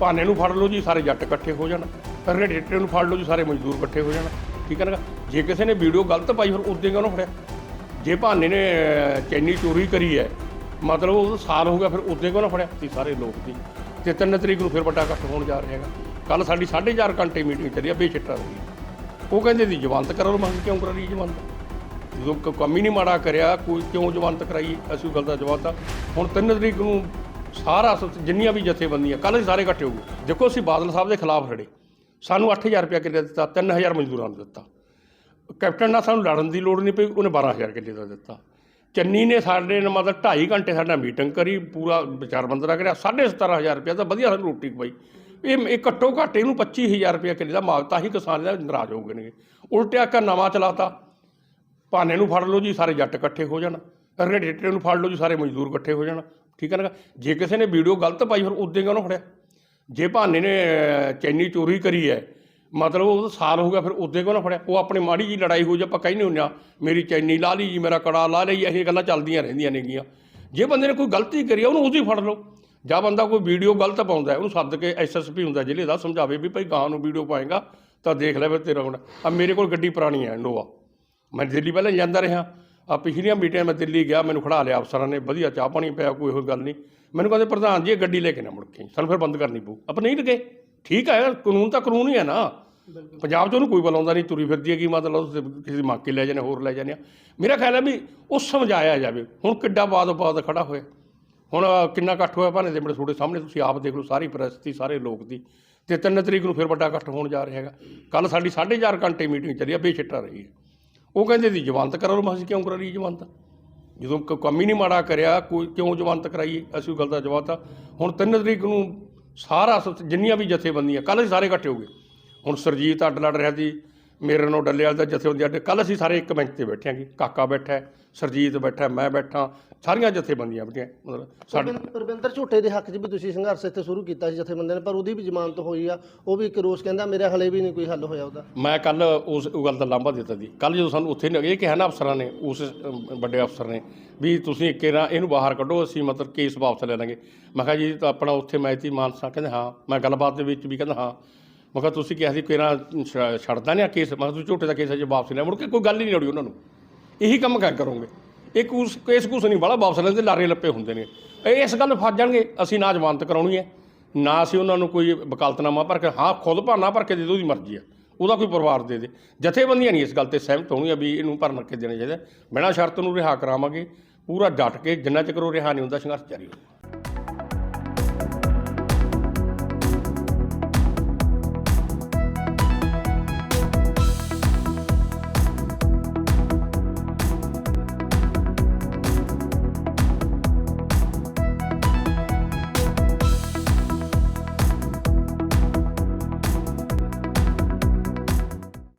ਭਾਨੇ ਨੂੰ ਫੜ ਲਓ ਜੀ, ਸਾਰੇ ਜੱਟ ਇਕੱਠੇ ਹੋ ਜਾਣ। ਰੇਡੇਟਰ ਨੂੰ ਫੜ ਲਓ ਜੀ, ਸਾਰੇ ਮਜ਼ਦੂਰ ਇਕੱਠੇ ਹੋ ਜਾਣ। ਠੀਕ ਹੈ ਨਾ? ਜੇ ਕਿਸੇ ਨੇ ਵੀਡੀਓ ਗਲਤ ਪਾਈ, ਫਿਰ ਉਦੋਂ ਕਿਉਂ ਨਾ ਫੜਿਆ? ਜੇ ਭਾਨੇ ਨੇ ਚੈਨੀ ਚੋਰੀ ਕਰੀ ਹੈ, ਮਤਲਬ ਉਹ ਸਾਲ ਹੋ ਗਿਆ, ਫਿਰ ਉਦੋਂ ਕਿਉਂ ਨਾ ਫੜਿਆ? ਸੀ ਸਾਰੇ ਲੋਕ ਦੀ ਤੇ 3 ਤਰੀਕ ਨੂੰ ਫਿਰ ਵੱਡਾ ਇਕੱਠ ਹੋਣ ਜਾ ਰਿਹਾ ਹੈਗਾ। ਕੱਲ ਸਾਡੀ 4.5 ਘੰਟੇ ਮੀਟਿੰਗ ਚੱਲੀ ਆ ਬੇਛਿੱਟਾ ਰਹੀ ਉਹ ਕਹਿੰਦੇ ਸੀ ਜਵਾਨਤ ਕਰੋ ਮੰਗ ਕਿਉਂ ਕਰਾ ਰਹੀ ਜਵਾਨਤ ਜਦੋਂ ਕੰਮ ਹੀ ਨਹੀਂ ਮਾੜਾ ਕਰਿਆ, ਕੋਈ ਕਿਉਂ ਜਵਾਨਤ ਕਰਾਈ ਅਸੀਂ ਉਹ ਗੱਲ ਦਾ ਜਵਾਬ ਤਾਂ ਹੁਣ 3 ਤਰੀਕ ਨੂੰ ਸਾਰਾ ਸ- ਜਿੰਨੀਆਂ ਵੀ ਜਥੇਬੰਦੀਆਂ, ਕੱਲ੍ਹ ਅਸੀਂ ਸਾਰੇ ਇਕੱਠੇ ਹੋ ਗਏ। ਦੇਖੋ ਅਸੀਂ ਬਾਦਲ ਸਾਹਿਬ ਦੇ ਖਿਲਾਫ ਲੜੇ। ਸਾਨੂੰ 8000 ਰੁਪਇਆ ਕਿੱਲੇ ਦਿੱਤਾ 3000 ਮਜ਼ਦੂਰਾਂ ਨੂੰ ਦਿੱਤਾ। ਕੈਪਟਨ ਨਾਲ ਸਾਨੂੰ ਲੜਨ ਦੀ ਲੋੜ ਨਹੀਂ ਪਈ, ਉਹਨੇ 12000 ਕਿੱਲੇ ਦਾ ਦਿੱਤਾ। ਚੰਨੀ ਨੇ ਸਾਡੇ ਨਾਲ ਮਤਲਬ 2.5 ਘੰਟੇ ਸਾਡਾ ਮੀਟਿੰਗ ਕਰੀ, ਪੂਰਾ ਵਿਚਾਰ ਵੰਦਨਾ ਕਰਿਆ 17500 ਰੁਪਇਆ ਤਾਂ ਵਧੀਆ ਸਾਨੂੰ ਰੋਟੀ ਖਵਾਈ। ਇਹ ਇਹ ਘੱਟੋ ਘੱਟ ਇਹਨੂੰ 25000 ਰੁਪਇਆ ਕਿੱਲੇ ਦਾ ਮਾਗ ਤਾਂ ਹੀ ਕਿਸਾਨ ਦਾ ਨਾਰਾਜ਼ ਹੋ ਗਏ ਨੇ। ਉਲਟਿਆ ਕਰ ਨਵਾਂ ਚਲਾਤਾ। ਭਾਨੇ ਨੂੰ ਫੜ ਲਓ ਜੀ, ਸਾਰੇ ਜੱਟ ਇਕੱਠੇ ਹੋ ਜਾਣ। ਰੇਡੇਟਰ ਨੂੰ ਫੜ ਲਓ ਜੀ, ਸਾਰੇ ਮਜ਼ਦੂਰ ਇਕੱਠੇ ਹੋ ਜਾਣ। ਠੀਕ ਹੈ ਨਾ? ਜੇ ਕਿਸੇ ਨੇ ਵੀਡੀਓ ਗਲਤ ਪਾਈ, ਫਿਰ ਉਦੋਂ ਕਿਉਂ ਨਾ ਫੜਿਆ। ਜੇ ਭਾਨੇ ਨੇ ਚੈਨੀ ਚੋਰੀ ਕਰੀ ਹੈ, ਮਤਲਬ ਉਹ ਸਾਲ ਹੋ ਗਿਆ, ਫਿਰ ਉਦੋਂ ਕਿਉਂ ਨਾ ਫੜਿਆ। ਉਹ ਆਪਣੀ ਮਾੜੀ ਜੀ ਲੜਾਈ ਹੋ ਜਾ, ਆਪਾਂ ਕਹਿੰਦੇ ਹੁੰਦੇ ਆ ਮੇਰੀ ਚੈਨੀ ਲਾ ਲਈ ਜੀ ਮੇਰਾ ਕੜਾ ਲਾ ਲਈ, ਇਹ ਗੱਲਾਂ ਚੱਲਦੀਆਂ ਰਹਿੰਦੀਆਂ ਨੇਗੀਆਂ। ਜੇ ਬੰਦੇ ਨੇ ਕੋਈ ਗਲਤੀ ਕਰੀ ਆ, ਉਹਨੂੰ ਉਦੋਂ ਹੀ ਫੜ ਲਓ। ਜਾਂ ਬੰਦਾ ਕੋਈ ਵੀਡੀਓ ਗਲਤ ਪਾਉਂਦਾ ਉਹਨੂੰ ਸੱਦ ਕੇ ਐਸਐਸਪੀ ਹੁੰਦਾ ਜ਼ਿਲ੍ਹੇ ਦਾ, ਸਮਝਾਵੇ ਵੀ ਭਾਈ ਗਾਂ ਨੂੰ ਵੀਡੀਓ ਪਾਏਗਾ, ਤਾਂ ਦੇਖ ਲੈ ਫਿਰ ਤੇਰਾ ਹੁਣ ਆ ਮੇਰੇ ਕੋਲ ਗੱਡੀ ਪੁਰਾਣੀ ਹੈ ਨੋਵਾ ਮੈਂ ਦਿੱਲੀ ਪਹਿਲਾਂ ਜਾਂਦਾ ਰਿਹਾ। ਆ ਪਿਛਲੀਆਂ ਮੀਟਿੰਗਾਂ ਮੈਂ ਦਿੱਲੀ ਗਿਆ ਮੈਨੂੰ ਖੜਾ ਲਿਆ ਅਫਸਰਾਂ ਨੇ ਵਧੀਆ ਚਾਹ ਪਾਣੀ ਪਿਆ ਕੋਈ ਇਹੋ ਗੱਲ ਨਹੀਂ। ਮੈਨੂੰ ਕਹਿੰਦੇ ਪ੍ਰਧਾਨ ਜੀ ਇਹ ਗੱਡੀ ਲੈ ਕੇ ਨਾ ਮੁੜ ਕੇ। ਸਾਨੂੰ ਫਿਰ ਬੰਦ ਕਰਨੀ ਪਊ। ਆਪਾਂ ਨਹੀਂ ਲਗੇ। ਠੀਕ ਹੈ ਕਾਨੂੰਨ ਤਾਂ ਕਾਨੂੰਨ ਹੀ ਹੈ ਨਾ। ਪੰਜਾਬ 'ਚ ਉਹਨੂੰ ਕੋਈ ਬੁਲਾਉਂਦਾ ਨਹੀਂ ਤੁਰੀ ਫਿਰਦੀ ਹੈ ਕੀ ਮਤਲਬ ਕਿਸੇ ਦੀ ਮਾਕੇ ਲੈ ਜਾਂਦੇ ਹੋਰ ਲੈ ਆ। ਮੇਰਾ ਖਿਆਲ ਹੈ ਵੀ ਉਹ ਸਮਝਾਇਆ ਜਾਵੇ। ਹੁਣ ਕਿੱਡਾ ਬਾਦ ਬਾਦ ਖੜਾ ਹੋਇਆ। ਹੁਣ ਕਿੰਨਾ ਇਕੱਠ ਹੋਇਆ ਭਾਨੇ ਦੇ ਮੇਰੇ ਤੁਹਾਡੇ ਸਾਹਮਣੇ ਤੁਸੀਂ ਆਪ ਦੇਖ ਲਓ ਸਾਰੀ ਪ੍ਰਸਤੀ ਸਾਰੇ ਲੋਕ ਦੀ। ਤੇ 3 ਤਰੀਕ ਨੂੰ ਫਿਰ ਵੱਡਾ ਇਕੱਠ ਹੋਣ ਜਾ ਰਿਹਾ ਹੈਗਾ। ਕੱਲ ਸਾਡੀ 4.5 ਘੰਟੇ ਮੀਟਿੰਗ ਚੱਲੀ ਆ ਬੇਛਿੱਟਾ ਰਹੀ ਹੈ। ਉਹ ਕਹਿੰਦੇ ਸੀ ਜਮਾਨਤ ਕਰਾ ਲਓ ਮਾਸੀ, ਕਿਉਂ ਕਰਾ ਰਹੀ ਜਵਾਨਤ ਜਦੋਂ ਕੰਮ ਹੀ ਨਹੀਂ ਮਾੜਾ ਕਰਿਆ, ਕੋਈ ਕਿਉਂ ਜਮਾਨਤ ਕਰਾਈਏ? ਅਸੀਂ ਉਹ ਗੱਲ ਦਾ ਜਵਾਬ ਤਾਂ ਹੁਣ 3 ਤਰੀਕ ਨੂੰ ਸਾਰਾ ਜਿੰਨੀਆਂ ਵੀ ਜਥੇਬੰਦੀਆਂ ਕੱਲ ਸਾਰੇ ਇਕੱਠੇ ਹੋ ਗਏ। ਹੁਣ ਸਰਜੀਤ ਅੱਡ ਲੜ ਰਿਹਾ ਸੀ ਮੇਰੇ ਨਾਲ ਡੱਲੇਵਾਲ ਦਾ ਜਥੇਬੰਦੀ ਅੱਡ ਕੱਲ ਅਸੀਂ ਸਾਰੇ ਇੱਕ ਬੈਂਚ ਤੇ ਬੈਠੇ ਹਾਂਗੇ ਕਾਕਾ ਬੈਠਾ ਸਰਜੀਤ ਬੈਠਾ ਮੈਂ ਬੈਠਾ ਸਾਰੀਆਂ ਜਥੇਬੰਦੀਆਂ ਬੈਠੀਆਂ ਮਤਲਬ ਸਾਡੇ ਰਵਿੰਦਰ ਰਵਿੰਦਰ ਝੂਟੇ ਦੇ ਹੱਕ 'ਚ ਵੀ ਤੁਸੀਂ ਸੰਘਰਸ਼ ਇੱਥੇ ਸ਼ੁਰੂ ਕੀਤਾ ਸੀ ਜਥੇਬੰਦੀ ਨੇ ਪਰ ਉਹਦੀ ਵੀ ਜ਼ਮਾਨਤ ਹੋਈ ਆ। ਉਹ ਵੀ ਇੱਕ ਰੋਸ ਕਹਿੰਦਾ ਮੇਰੇ ਹਲੇ ਵੀ ਨਹੀਂ ਕੋਈ ਹੱਲ ਹੋਇਆ ਉਹਦਾ। ਮੈਂ ਕੱਲ ਉਸ ਉਹ ਗੱਲ ਦਾ ਲਾਂਭਾ ਦਿੱਤਾ ਸੀ। ਕੱਲ ਜਦੋਂ ਸਾਨੂੰ ਉੱਥੇ ਇਹ ਕਿਹਾ ਨਾ ਅਫਸਰਾਂ ਨੇ ਉਸ ਵੱਡੇ ਅਫਸਰ ਨੇ ਵੀ ਤੁਸੀਂ ਇੱਕ ਨਾ ਇਹਨੂੰ ਬਾਹਰ ਕੱਢੋ ਅਸੀਂ ਮਤਲਬ ਕੇਸ ਵਾਪਸ ਲੈ ਲਾਂਗੇ। ਮੈਂ ਕਿਹਾ ਜੀ ਤਾਂ ਆਪਣਾ ਉੱਥੇ ਮੈਂ ਤੀ ਮਾਨਸਾ ਕਹਿੰਦੇ ਹਾਂ ਮੈਂ ਗੱਲਬਾਤ ਦੇ ਵਿੱਚ ਵੀ ਕਹਿੰਦਾ ਹਾਂ। ਮੈਂ ਕਿਹਾ ਤੁਸੀਂ ਕਿਹਾ ਸੀ ਕਿਹੜਾ ਛੱਡਦਾ ਨਹੀਂ ਆ ਕੇਸ। ਮੈਂ ਤੁਸੀਂ ਝੋਟੇ ਦਾ ਕੇਸ ਅਜੇ ਵਾਪਸ ਲੈ ਮੁੜ ਕੇ ਕੋਈ ਗੱਲ ਹੀ ਨਹੀਂ ਲੋੜੀ ਉਹਨਾਂ ਨੂੰ। ਇਹੀ ਕੰਮ ਕਰ, ਕਰੋਗੇ। ਇਹ ਕੂਸ, ਕੇਸ ਕੂਸ ਨਹੀਂ ਵਾਲਾ, ਵਾਪਸ ਲੈਂਦੇ ਲਾਰੇ ਲੱਪੇ ਹੁੰਦੇ ਨੇ। ਇਹ ਇਸ ਗੱਲ ਫਸ ਜਾਣਗੇ, ਅਸੀਂ ਨਾ ਜ਼ਮਾਨਤ ਕਰਾਉਣੀ ਹੈ, ਨਾ ਅਸੀਂ ਉਹਨਾਂ ਨੂੰ ਕੋਈ ਵਕਾਲਤਨਾਮਾ ਭਰ ਕੇ, ਹਾਂ, ਖੁਦ ਭਾਨਾ ਭਰ ਕੇ ਦੇ ਦਿਓ ਉਹਦੀ ਮਰਜ਼ੀ ਆ। ਉਹਦਾ ਕੋਈ ਪਰਿਵਾਰ ਦੇ ਦੇ। ਜਥੇਬੰਦੀਆਂ ਨਹੀਂ ਇਸ ਗੱਲ ਤੇ ਸਹਿਮਤ ਹੋਣਗੀਆਂ ਵੀ ਇਹਨੂੰ ਭਰਨ ਕੇ ਦੇਣਾ ਚਾਹੀਦਾ। ਬਿਨਾਂ ਸ਼ਰਤ ਨੂੰ ਰਿਹਾ ਕਰਾਵਾਂਗੇ। ਪੂਰਾ ਡਟ ਕੇ ਜਿੰਨਾ ਚਿਰ ਉਹ ਰਿਹਾ ਨਹੀਂ ਹੁੰਦਾ ਸੰਘਰਸ਼ ਜਾਰੀ ਰਹੇਗਾ